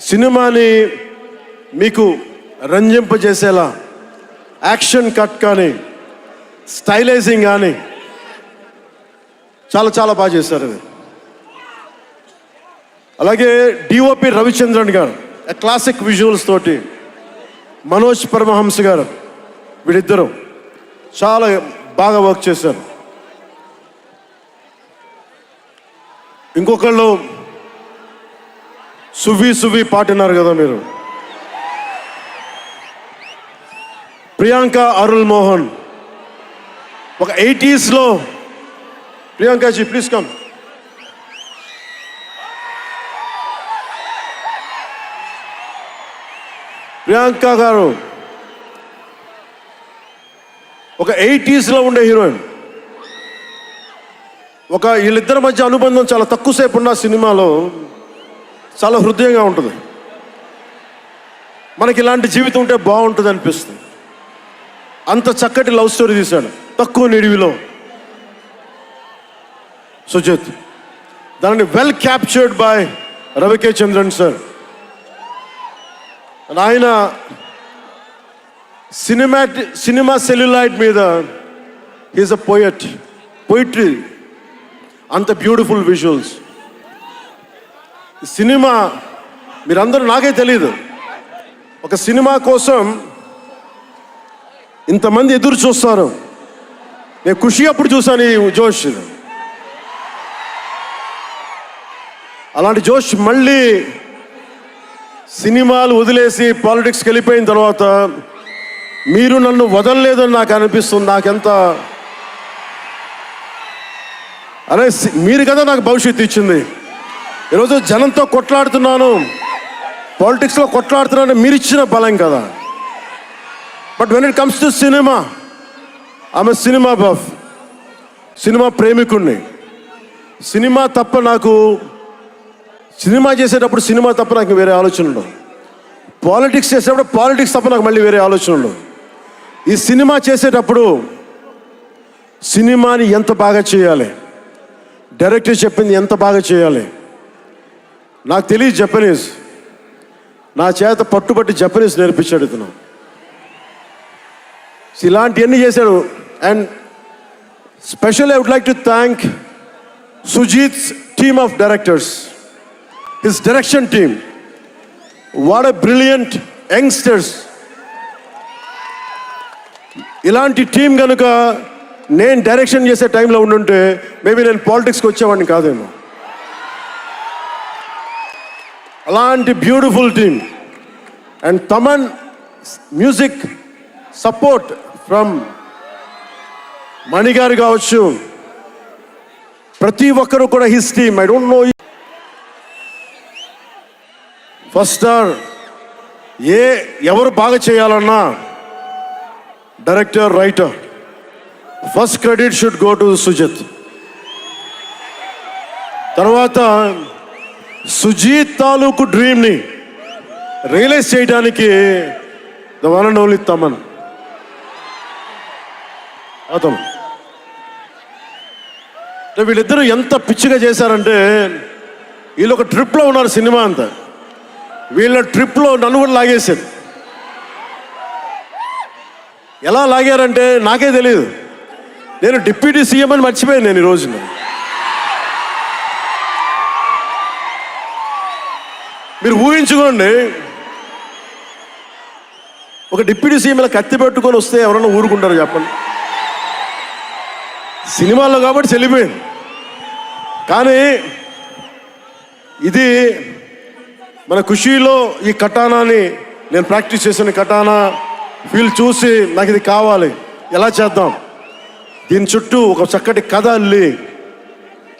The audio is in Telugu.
సినిమాని మీకు రంజింపజేసేలా యాక్షన్ కట్ కానీ స్టైలైజింగ్ కానీ చాలా చాలా బాగా చేశారు అది అలాగే డిఓపి రవిచంద్రన్ గారు క్లాసిక్ విజువల్స్ తోటి మనోజ్ పరమహంస గారు వీళ్ళిద్దరూ చాలా బాగా వర్క్ చేశారు. ఇంకొకళ్ళు సువి సువి పాటినారు కదా మీరు? ప్రియాంక అరుల్ మోహన్. ఒక ఎయిటీస్లో ప్రియాంకాజీ ప్లీజ్ కమ్ ప్రియాంక గారు. ఒక ఎయిటీస్లో ఉండే హీరోయిన్. ఒక వీళ్ళిద్దరి మధ్య అనుబంధం చాలా తక్కువసేపు ఉన్న సినిమాలో చాలా హృదయంగా ఉంటుంది. మనకి ఇలాంటి జీవితం ఉంటే బాగుంటుంది అనిపిస్తుంది. అంత చక్కటి లవ్ స్టోరీ తీశాడు. తక్కువ నిడివిలో. సుజిత్ దానిని well captured by Ravi K Chandran sir ఆయన సినిమాటి సినిమా సెల్యులైట్ మీద ఈజ్ అ పోయట్ పొయిట్రీ అంత బ్యూటిఫుల్ విజువల్స్ సినిమా మీరందరూ నాకే తెలియదు ఒక సినిమా కోసం ఇంతమంది ఎదురు చూస్తారు. నేను ఖుషి అప్పుడు చూశాను ఈ జోష్. అలాంటి జోష్ మళ్ళీ సినిమాలు వదిలేసి పాలిటిక్స్కి వెళ్ళిపోయిన తర్వాత మీరు నన్ను వదలలేదని నాకు అనిపిస్తుంది. నాకెంత అరే మీరు కదా నాకు భవిష్యత్తు ఇచ్చింది. ఈరోజు జనంతో కొట్లాడుతున్నాను. పాలిటిక్స్లో కొట్లాడుతున్నాను మీరు ఇచ్చిన బలం కదా. But when it comes to cinema ఆమె సినిమా బఫ్ సినిమా ప్రేమికుణ్ణి. సినిమా తప్ప నాకు సినిమా చేసేటప్పుడు సినిమా తప్ప నాకు వేరే ఆలోచన పాలిటిక్స్ చేసేటప్పుడు పాలిటిక్స్ తప్ప నాకు మళ్ళీ వేరే ఆలోచన ఈ సినిమా చేసేటప్పుడు సినిమాని ఎంత బాగా చేయాలి? డైరెక్టర్ చెప్పింది ఎంత బాగా చేయాలి? నాకు తెలియదు జపనీస్. నా చేత పట్టుబట్టి జపనీస్ నేర్పించాడు ఇతను. ఇలాంటివన్నీ చేశాడు. And special I would like to thank Sujeeth's team of directors. His direction team. What a brilliant youngsters. ఇలాంటి టీం కనుక నేను డైరెక్షన్ చేసే టైంలో ఉండుంటే మేబీ నేను పాలిటిక్స్కి వచ్చేవాడిని కాదేమో. అలాంటి beautiful team. And Thaman music support from మణిగారు కావచ్చు. ప్రతి ఒక్కరు కూడా his team I don't know first star ఏ ఎవరు బాగా చేయాలన్నా director writer first credit should go to Sujeeth తర్వాత సుజీత్ తాలూకు డ్రీమ్ని రియలైజ్ చేయడానికి the one and only Thaman. అతను. వీళ్ళిద్దరూ ఎంత పిచ్చిగా చేశారంటే వీళ్ళు ఒక ట్రిప్లో ఉన్నారు సినిమా అంతా. వీళ్ళ ట్రిప్లో నన్ను కూడా లాగేశారు. ఎలా లాగారంటే నాకే తెలియదు నేను డిప్యూటీ సీఎం అని మర్చిపోయాను నేను ఈ రోజున. మీరు ఊహించుకోండి. ఒక డిప్యూటీ సీఎం ఇలా కత్తి పెట్టుకొని వస్తే ఎవరన్నా ఊరుకుంటారు చెప్పండి. సినిమాల్లో కాబట్టి చెల్లిపోయింది. కానీ ఇది మన ఖుషీలో ఈ కటానాని నేను ప్రాక్టీస్ చేసిన కటానా ఫీల్ చూసి నాకు ఇది కావాలి. ఎలా చేద్దాం? దీని చుట్టూ ఒక చక్కటి కథ అల్లి